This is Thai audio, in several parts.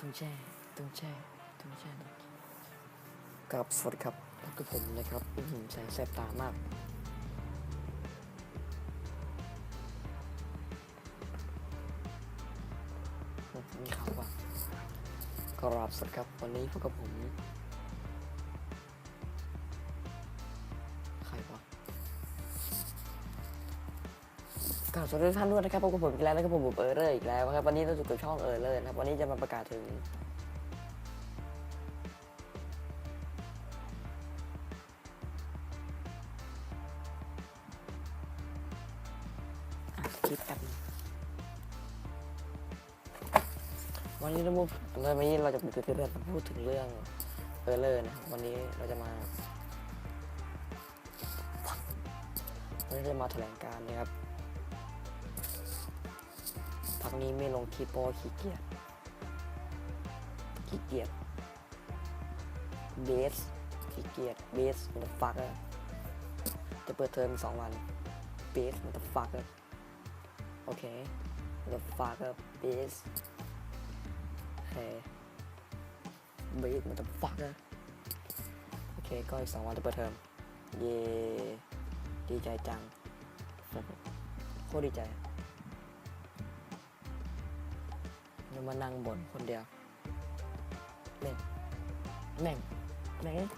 ต้องแช่ต้องแช่ต้องแช่กับสวัสดีครับแล้วก็ผมนะครับอื้อหือแสงแสบตามากอืมมีข่าวว่ากราบสวัสดีครับวันนี้พวกกับผม กราบสวัสดีทุกท่านด้วยนะครับพบกับผมอีกแล้วนะครับผมผมเออเลอร์อีกแล้วครับวันนี้เราอยู่กับช่องเออเลอร์นะครับวันนี้จะมาประกาศถึงอะคิดแป๊บนึงวันนี้เราพูดวันนี้เราจะพูดถึงเรื่องพูดถึงเรื่องเออเลอร์นะครับวันนี้เราจะมาวันนี้เราจะมาแถลงการณ์นะครับ พักนี้ไม่ลงคลิปเพราะขี้เกียจขี้เกียจเบสขี้เกียจเบสมันจะฟักอะจะเปิดเทอมสองวัน bitch motherfucker โอเค motherfucker bitch โอเค bitch motherfucker โอเคก็อีกสองวันจะเปิดเทอมเย่ดีใจจังโคตรดีใจ มานั่งบ่นคนเดียวแม่งแม่งแม่ง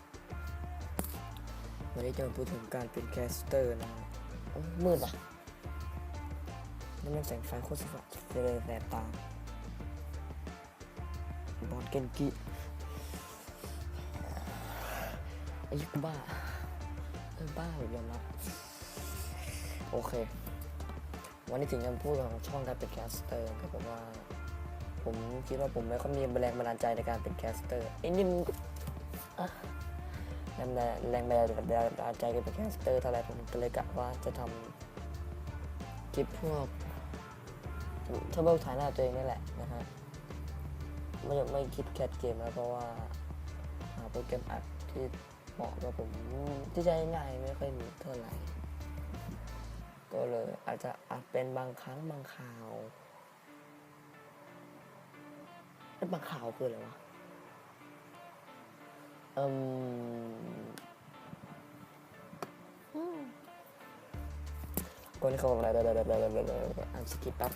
วันนี้จะมาพูดถึงการเป็นแคสเตอร์นะมืดอะนี่มันแสงไฟโคตรสว่างเลยแสบตาบอลเกนกิไอ้ยุกบ้าเออบ้าผมยอมรับโอเค วันนี้ถึงจะพูดของช่องการเป็นแคสเตอร์ก็ผมว่า ผมคิดว่าผมไม่ค่อยมีแรงบันดาลใจในการเป็นแคสเตอร์ไอ้นี่มันอะแรงบันดาลแรงบันดาลใจการเป็นแคสเตอร์เท่าไรผมก็เลยกะว่าจะทำคลิปพวกเทเบิลถ่ายหน้าตัวเองนี่แหละนะฮะไม่ไม่คิดแคสเกมแล้วเพราะว่าหาโปรแกรมอัดที่เหมาะกับผมที่ใช้ง่ายไม่ค่อยมีเท่าไหร่ก็เลยอาจจะอัดเป็นบางครั้งบางคราว แล้วบางข่าวคืออะไรวะเอืมคนที่เขาบอกอะไรอ่านสกิปแป๊บ